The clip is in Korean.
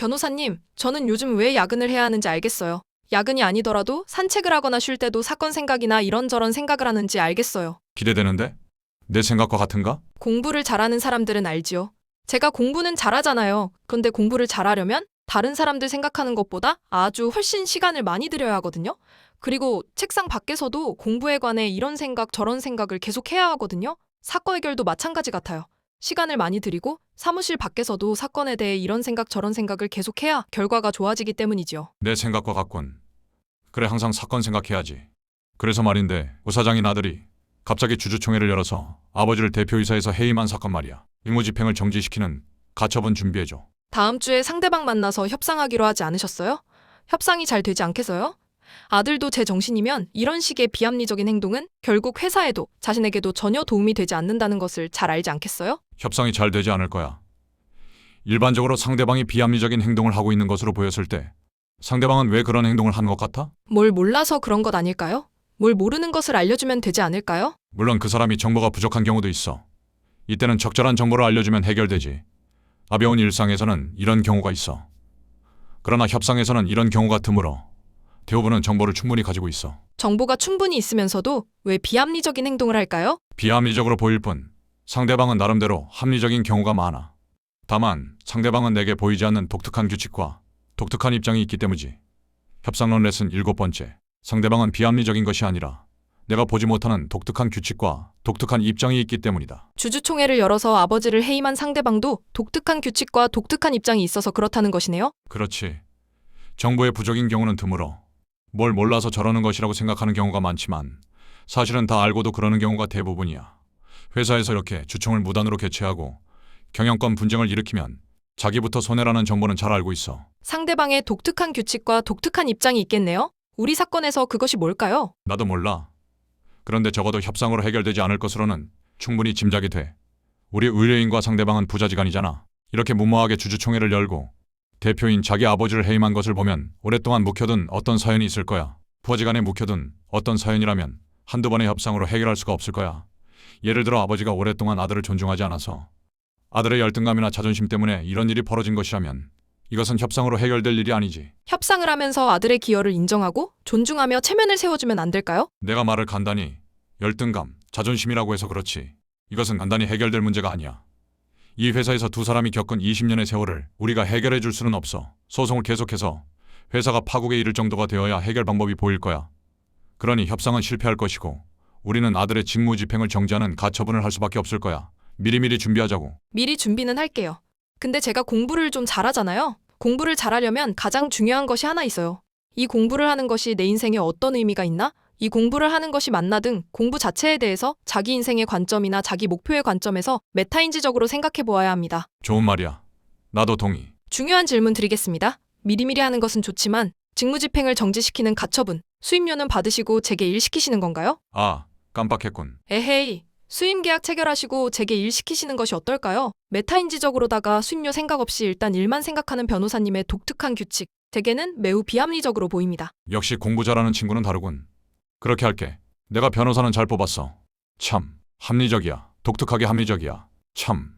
변호사님, 저는 요즘 왜 야근을 해야 하는지 알겠어요. 야근이 아니더라도 산책을 하거나 쉴 때도 사건 생각이나 이런저런 생각을 하는지 알겠어요. 기대되는데? 내 생각과 같은가? 공부를 잘하는 사람들은 알지요. 제가 공부는 잘하잖아요. 그런데 공부를 잘하려면 다른 사람들 생각하는 것보다 아주 훨씬 시간을 많이 들여야 하거든요. 그리고 책상 밖에서도 공부에 관해 이런 생각 저런 생각을 계속 해야 하거든요. 사건 해결도 마찬가지 같아요. 시간을 많이 들이고 사무실 밖에서도 사건에 대해 이런 생각 저런 생각을 계속해야 결과가 좋아지기 때문이지요. 내 생각과 같군. 그래 항상 사건 생각해야지. 그래서 말인데 부사장인 아들이 갑자기 주주총회를 열어서 아버지를 대표이사해서 해임한 사건 말이야. 임무집행을 정지시키는 가처분 준비해줘. 다음 주에 상대방 만나서 협상하기로 하지 않으셨어요? 협상이 잘 되지 않겠어요? 아들도 제 정신이면 이런 식의 비합리적인 행동은 결국 회사에도 자신에게도 전혀 도움이 되지 않는다는 것을 잘 알지 않겠어요? 협상이 잘 되지 않을 거야. 일반적으로 상대방이 비합리적인 행동을 하고 있는 것으로 보였을 때 상대방은 왜 그런 행동을 한 것 같아? 뭘 몰라서 그런 것 아닐까요? 뭘 모르는 것을 알려주면 되지 않을까요? 물론 그 사람이 정보가 부족한 경우도 있어. 이때는 적절한 정보를 알려주면 해결되지. 가벼운 일상에서는 이런 경우가 있어. 그러나 협상에서는 이런 경우가 드물어. 대부분은 정보를 충분히 가지고 있어. 정보가 충분히 있으면서도 왜 비합리적인 행동을 할까요? 비합리적으로 보일 뿐 상대방은 나름대로 합리적인 경우가 많아. 다만 상대방은 내게 보이지 않는 독특한 규칙과 독특한 입장이 있기 때문이지. 협상론 레슨 일곱 번째. 상대방은 비합리적인 것이 아니라 내가 보지 못하는 독특한 규칙과 독특한 입장이 있기 때문이다. 주주총회를 열어서 아버지를 해임한 상대방도 독특한 규칙과 독특한 입장이 있어서 그렇다는 것이네요. 그렇지. 정보의 부족인 경우는 드물어. 뭘 몰라서 저러는 것이라고 생각하는 경우가 많지만 사실은 다 알고도 그러는 경우가 대부분이야. 회사에서 이렇게 주총을 무단으로 개최하고 경영권 분쟁을 일으키면 자기부터 손해라는 정보는 잘 알고 있어. 상대방의 독특한 규칙과 독특한 입장이 있겠네요. 우리 사건에서 그것이 뭘까요? 나도 몰라. 그런데 적어도 협상으로 해결되지 않을 것으로는 충분히 짐작이 돼. 우리 의뢰인과 상대방은 부자지간이잖아. 이렇게 무모하게 주주총회를 열고 대표인 자기 아버지를 해임한 것을 보면 오랫동안 묵혀둔 어떤 사연이 있을 거야. 부하지간에 묵혀둔 어떤 사연이라면 한두 번의 협상으로 해결할 수가 없을 거야. 예를 들어 아버지가 오랫동안 아들을 존중하지 않아서 아들의 열등감이나 자존심 때문에 이런 일이 벌어진 것이라면 이것은 협상으로 해결될 일이 아니지. 협상을 하면서 아들의 기여를 인정하고 존중하며 체면을 세워주면 안 될까요? 내가 말을 간단히 열등감, 자존심이라고 해서 그렇지. 이것은 간단히 해결될 문제가 아니야. 이 회사에서 두 사람이 겪은 20년의 세월을 우리가 해결해 줄 수는 없어. 소송을 계속해서 회사가 파국에 이를 정도가 되어야 해결 방법이 보일 거야. 그러니 협상은 실패할 것이고 우리는 아들의 직무 집행을 정지하는 가처분을 할 수밖에 없을 거야. 미리미리 준비하자고. 미리 준비는 할게요. 근데 제가 공부를 좀 잘하잖아요. 공부를 잘하려면 가장 중요한 것이 하나 있어요. 이 공부를 하는 것이 내 인생에 어떤 의미가 있나? 이 공부를 하는 것이 맞나 등 공부 자체에 대해서 자기 인생의 관점이나 자기 목표의 관점에서 메타인지적으로 생각해 보아야 합니다. 좋은 말이야. 나도 동의. 중요한 질문 드리겠습니다. 미리미리 하는 것은 좋지만 직무집행을 정지시키는 가처분, 수임료는 받으시고 제게 일 시키시는 건가요? 아, 깜빡했군. 에헤이, 수임 계약 체결하시고 제게 일 시키시는 것이 어떨까요? 메타인지적으로다가 수임료 생각 없이 일단 일만 생각하는 변호사님의 독특한 규칙, 대개는 매우 비합리적으로 보입니다. 역시 공부 잘하는 친구는 다르군. 그렇게 할게. 내가 변호사는 잘 뽑았어. 참, 합리적이야. 독특하게 합리적이야. 참,